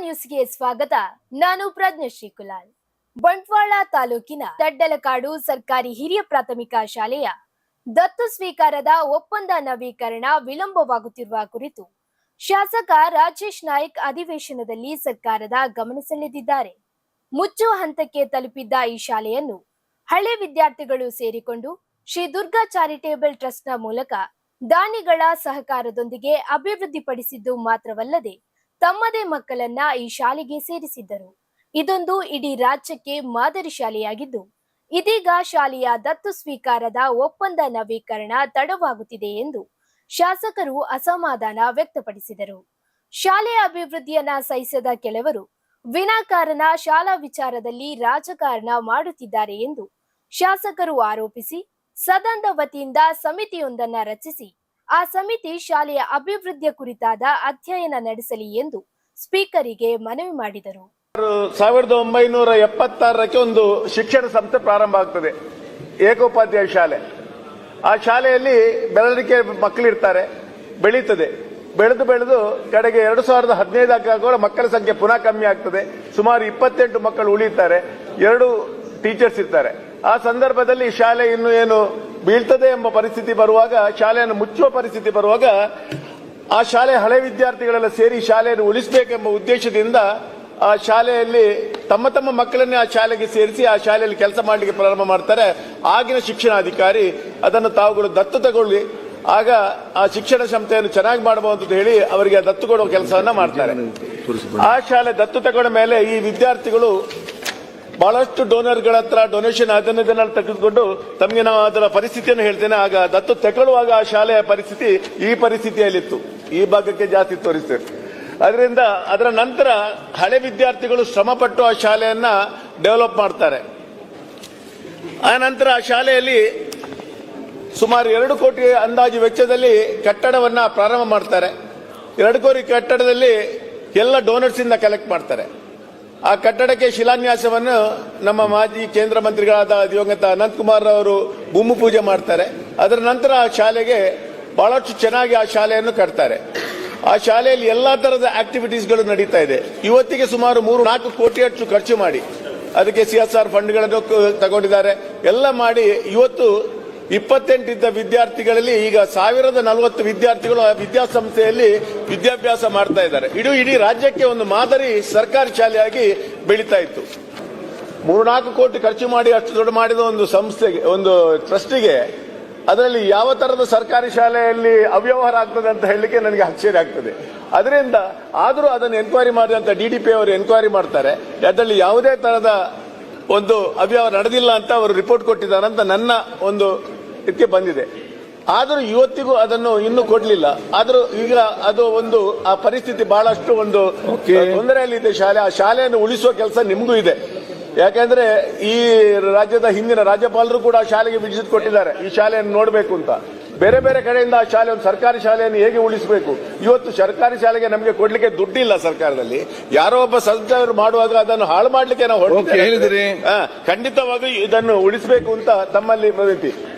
ನ್ಯೂಸ್ಗೆ ಸ್ವಾಗತ. ನಾನು ಪ್ರಜ್ಞಶ್ರೀ ಕುಲಾಲ್ ಬಂಟ್ವಾಳ ತಾಲೂಕಿನ ದಡ್ಡಲಕಾಡು ಸರ್ಕಾರಿ ಹಿರಿಯ ಪ್ರಾಥಮಿಕ ಶಾಲೆಯ ದತ್ತು ಸ್ವೀಕಾರದ ಒಪ್ಪಂದ ನವೀಕರಣ ವಿಳಂಬವಾಗುತ್ತಿರುವ ಕುರಿತು ಶಾಸಕ ರಾಜೇಶ್ ನಾಯ್ಕ್ ಅಧಿವೇಶನದಲ್ಲಿ ಸರ್ಕಾರದ ಗಮನ ಸೆಳೆದಿದ್ದಾರೆ. ಮುಚ್ಚುವ ಹಂತಕ್ಕೆ ತಲುಪಿದ್ದ ಈ ಶಾಲೆಯನ್ನು ಹಳೆ ವಿದ್ಯಾರ್ಥಿಗಳು ಸೇರಿಕೊಂಡು ಶ್ರೀ ದುರ್ಗಾ ಚಾರಿಟೇಬಲ್ ಟ್ರಸ್ಟ್ನ ಮೂಲಕ ದಾನಿಗಳ ಸಹಕಾರದೊಂದಿಗೆ ಅಭಿವೃದ್ಧಿಪಡಿಸಿದ್ದು ಮಾತ್ರವಲ್ಲದೆ ತಮ್ಮದೇ ಮಕ್ಕಳನ್ನ ಈ ಶಾಲೆಗೆ ಸೇರಿಸಿದ್ದರು. ಇದೊಂದು ಇಡೀ ರಾಜ್ಯಕ್ಕೆ ಮಾದರಿ ಶಾಲೆಯಾಗಿದ್ದು, ಇದೀಗ ಶಾಲೆಯ ದತ್ತು ಸ್ವೀಕಾರದ ಒಪ್ಪಂದ ನವೀಕರಣ ತಡವಾಗುತ್ತಿದೆ ಎಂದು ಶಾಸಕರು ಅಸಮಾಧಾನ ವ್ಯಕ್ತಪಡಿಸಿದರು. ಶಾಲೆಯ ಅಭಿವೃದ್ಧಿಯನ್ನ ಸಹಿಸದ ಕೆಲವರು ವಿನಾಕಾರಣ ಶಾಲಾ ವಿಚಾರದಲ್ಲಿ ರಾಜಕಾರಣ ಮಾಡುತ್ತಿದ್ದಾರೆ ಎಂದು ಶಾಸಕರು ಆರೋಪಿಸಿ ಸದನದ ವತಿಯಿಂದ ಸಮಿತಿಯೊಂದನ್ನ ರಚಿಸಿ ಆ ಸಮಿತಿ ಶಾಲೆಯ ಅಭಿವೃದ್ಧಿಯ ಕುರಿತಾದ ಅಧ್ಯಯನ ನಡೆಸಲಿ ಎಂದು ಸ್ಪೀಕರಿಗೆ ಮನವಿ ಮಾಡಿದರು. ಸಾವಿರದ ಒಂಬೈನೂರ ಎಪ್ಪತ್ತಾರಕ್ಕೆ ಒಂದು ಶಿಕ್ಷಣ ಸಂಸ್ಥೆ ಪ್ರಾರಂಭ ಆಗ್ತದೆ. ಏಕೋಪಾಧ್ಯಾಯ ಶಾಲೆ. ಆ ಶಾಲೆಯಲ್ಲಿ ಬೆಳವಣಿಗೆ ಮಕ್ಕಳಿರ್ತಾರೆ, ಬೆಳೀತದೆ. ಬೆಳೆದು ಬೆಳೆದು ಕಡೆಗೆ ಎರಡು ಸಾವಿರದ ಹದಿನೈದು ಮಕ್ಕಳ ಸಂಖ್ಯೆ ಪುನಃ ಕಮ್ಮಿ ಆಗ್ತದೆ. ಸುಮಾರು ಇಪ್ಪತ್ತೆಂಟು ಮಕ್ಕಳು ಉಳಿತಾರೆ, ಎರಡು ಟೀಚರ್ಸ್ ಇರ್ತಾರೆ. ಆ ಸಂದರ್ಭದಲ್ಲಿ ಶಾಲೆ ಇನ್ನು ಏನು ಬೀಳ್ತದೆ ಎಂಬ ಪರಿಸ್ಥಿತಿ ಬರುವಾಗ ಶಾಲೆಯನ್ನು ಮುಚ್ಚುವ ಪರಿಸ್ಥಿತಿ ಬರುವಾಗ ಆ ಶಾಲೆ ಹಳೆ ವಿದ್ಯಾರ್ಥಿಗಳೆಲ್ಲ ಸೇರಿ ಶಾಲೆಯನ್ನು ಉಳಿಸಬೇಕೆಂಬ ಉದ್ದೇಶದಿಂದ ಆ ಶಾಲೆಯಲ್ಲಿ ತಮ್ಮ ತಮ್ಮ ಮಕ್ಕಳನ್ನೇ ಆ ಶಾಲೆಗೆ ಸೇರಿಸಿ ಆ ಶಾಲೆಯಲ್ಲಿ ಕೆಲಸ ಮಾಡಲಿಕ್ಕೆ ಪ್ರಾರಂಭ ಮಾಡ್ತಾರೆ. ಆಗಿನ ಶಿಕ್ಷಣಾಧಿಕಾರಿ ಅದನ್ನು ತಾವುಗಳು ದತ್ತು ತಗೊಳ್ಳಿ ಆಗ ಆ ಶಿಕ್ಷಣ ಸಂಸ್ಥೆಯನ್ನು ಚೆನ್ನಾಗಿ ಮಾಡಬಹುದು ಅಂತ ಹೇಳಿ ಅವರಿಗೆ ದತ್ತು ಕೊಡುವ ಕೆಲಸವನ್ನ ಮಾಡ್ತಾರೆ. ಆ ಶಾಲೆ ದತ್ತು ತಗೊಂಡ ಮೇಲೆ ಈ ವಿದ್ಯಾರ್ಥಿಗಳು ಬಹಳಷ್ಟು ಡೋನರ್ಗಳ ಹತ್ರ ಡೊನೇಷನ್ ಅದನ್ನ ತೆಗೆದುಕೊಂಡು ತಮಗೆ ನಾವು ಅದರ ಪರಿಸ್ಥಿತಿಯನ್ನು ಹೇಳ್ತೇನೆ. ಆಗ ದತ್ತು ತೆಗೊಳ್ಳುವಾಗ ಆ ಶಾಲೆಯ ಪರಿಸ್ಥಿತಿ ಈ ಪರಿಸ್ಥಿತಿಯಲ್ಲಿತ್ತು. ಈ ಭಾಗಕ್ಕೆ ಜಾಸ್ತಿ ತೋರಿಸ್ತೇವೆ ಅದರಿಂದ ಅದರ ನಂತರ ಹಳೆ ವಿದ್ಯಾರ್ಥಿಗಳು ಶ್ರಮಪಟ್ಟು ಆ ಶಾಲೆಯನ್ನ ಡೆವಲಪ್ ಮಾಡ್ತಾರೆ. ಆ ನಂತರ ಆ ಶಾಲೆಯಲ್ಲಿ ಸುಮಾರು ಎರಡು ಕೋಟಿ ಅಂದಾಜು ವೆಚ್ಚದಲ್ಲಿ ಕಟ್ಟಡವನ್ನ ಪ್ರಾರಂಭ ಮಾಡ್ತಾರೆ. ಎರಡು ಕೋಟಿ ಕಟ್ಟಡದಲ್ಲಿ ಎಲ್ಲ ಡೋನರ್ಸ್ ಇಂದ ಕಲೆಕ್ಟ್ ಮಾಡ್ತಾರೆ. ಆ ಕಟ್ಟಡಕ್ಕೆ ಶಿಲಾನ್ಯಾಸವನ್ನು ನಮ್ಮ ಮಾಜಿ ಕೇಂದ್ರ ಮಂತ್ರಿಗಳಾದ ದಿವಂಗತ ಅನಂತಕುಮಾರ್ ಅವರು ಭೂಮಿ ಪೂಜೆ ಮಾಡ್ತಾರೆ. ಅದರ ನಂತರ ಆ ಶಾಲೆಗೆ ಬಹಳಷ್ಟು ಚೆನ್ನಾಗಿ ಆ ಶಾಲೆಯನ್ನು ಕಟ್ತಾರೆ. ಆ ಶಾಲೆಯಲ್ಲಿ ಎಲ್ಲಾ ತರದ ಆಕ್ಟಿವಿಟೀಸ್ಗಳು ನಡೀತಾ ಇದೆ. ಇವತ್ತಿಗೆ ಸುಮಾರು ಮೂರು ನಾಲ್ಕು ಕೋಟಿ ಅಷ್ಟು ಖರ್ಚು ಮಾಡಿ. ಅದಕ್ಕೆ ಸಿ ಎಸ್ ಆರ್ ಫಂಡ್ಗಳನ್ನು ತಗೊಂಡಿದ್ದಾರೆ. ಎಲ್ಲ ಮಾಡಿ ಇವತ್ತು ಇಪ್ಪತ್ತೆಂಟಿದ್ದ ವಿದ್ಯಾರ್ಥಿಗಳಲ್ಲಿ ಈಗ ಸಾವಿರದ ನಲವತ್ತು ವಿದ್ಯಾರ್ಥಿಗಳು ಆ ವಿದ್ಯಾಸಂಸ್ಥೆಯಲ್ಲಿ ವಿದ್ಯಾಭ್ಯಾಸ ಮಾಡ್ತಾ ಇದ್ದಾರೆ. ಇಡೀ ಇಡೀ ರಾಜ್ಯಕ್ಕೆ ಒಂದು ಮಾದರಿ ಸರ್ಕಾರಿ ಶಾಲೆಯಾಗಿ ಬೆಳೀತಾ ಇತ್ತು. ಮೂರ್ನಾಲ್ಕು ಕೋಟಿ ಖರ್ಚು ಮಾಡಿ ಅಷ್ಟು ದೊಡ್ಡ ಮಾಡಿದ ಒಂದು ಸಂಸ್ಥೆಗೆ, ಒಂದು ಟ್ರಸ್ಟಿಗೆ ಅದರಲ್ಲಿ ಯಾವ ತರದ ಸರ್ಕಾರಿ ಶಾಲೆಯಲ್ಲಿ ಅವ್ಯವಹಾರ ಆಗ್ತದೆ ಅಂತ ಹೇಳಲಿಕ್ಕೆ ನನಗೆ ಆಶ್ಚರ್ಯ ಆಗ್ತದೆ. ಅದರಿಂದ ಆದರೂ ಅದನ್ನು ಎನ್ಕ್ವೈರಿ ಮಾಡಿದಂತ ಡಿಡಿಪಿ ಅವರು ಎನ್ಕ್ವೈರಿ ಮಾಡ್ತಾರೆ. ಅದರಲ್ಲಿ ಯಾವುದೇ ತರದ ಒಂದು ಅವ್ಯವಹಾರ ನಡೆದಿಲ್ಲ ಅಂತ ಅವರು ರಿಪೋರ್ಟ್ ಕೊಟ್ಟಿದ್ದಾರೆ ಅಂತ ನನ್ನ ಒಂದು ಇದಕ್ಕೆ ಬಂದಿದೆ. ಆದರೂ ಇವತ್ತಿಗೂ ಅದನ್ನು ಇನ್ನೂ ಕೊಡ್ಲಿಲ್ಲ. ಆದರೂ ಈಗ ಅದು ಒಂದು ಆ ಪರಿಸ್ಥಿತಿ ಬಹಳಷ್ಟು ಒಂದು ತೊಂದರೆಯಲ್ಲಿದೆ ಶಾಲೆ. ಆ ಶಾಲೆಯನ್ನು ಉಳಿಸುವ ಕೆಲಸ ನಿಮಗೂ ಇದೆ. ಯಾಕೆಂದ್ರೆ ಈ ರಾಜ್ಯದ ಹಿಂದಿನ ರಾಜ್ಯಪಾಲರು ಕೂಡ ಆ ಶಾಲೆಗೆ ವಿಜಿಟ್ ಕೊಟ್ಟಿದ್ದಾರೆ. ಈ ಶಾಲೆಯನ್ನು ನೋಡಬೇಕು ಅಂತ. ಬೇರೆ ಬೇರೆ ಕಡೆಯಿಂದ ಆ ಶಾಲೆ ಒಂದು ಸರ್ಕಾರಿ ಶಾಲೆಯನ್ನು ಹೇಗೆ ಉಳಿಸಬೇಕು? ಇವತ್ತು ಸರ್ಕಾರಿ ಶಾಲೆಗೆ ನಮಗೆ ಕೊಡ್ಲಿಕ್ಕೆ ದುಡ್ಡಿಲ್ಲ ಸರ್ಕಾರದಲ್ಲಿ. ಯಾರೋ ಒಬ್ಬ ಸದಸ್ಯರು ಮಾಡುವಾಗ ಅದನ್ನು ಹಾಳು ಮಾಡ್ಲಿಕ್ಕೆ ನಾವು ಹೇಳಿದ್ರಿ. ಖಂಡಿತವಾಗಿ ಇದನ್ನು ಉಳಿಸಬೇಕು ಅಂತ ತಮ್ಮಲ್ಲಿ ವಿನಂತಿ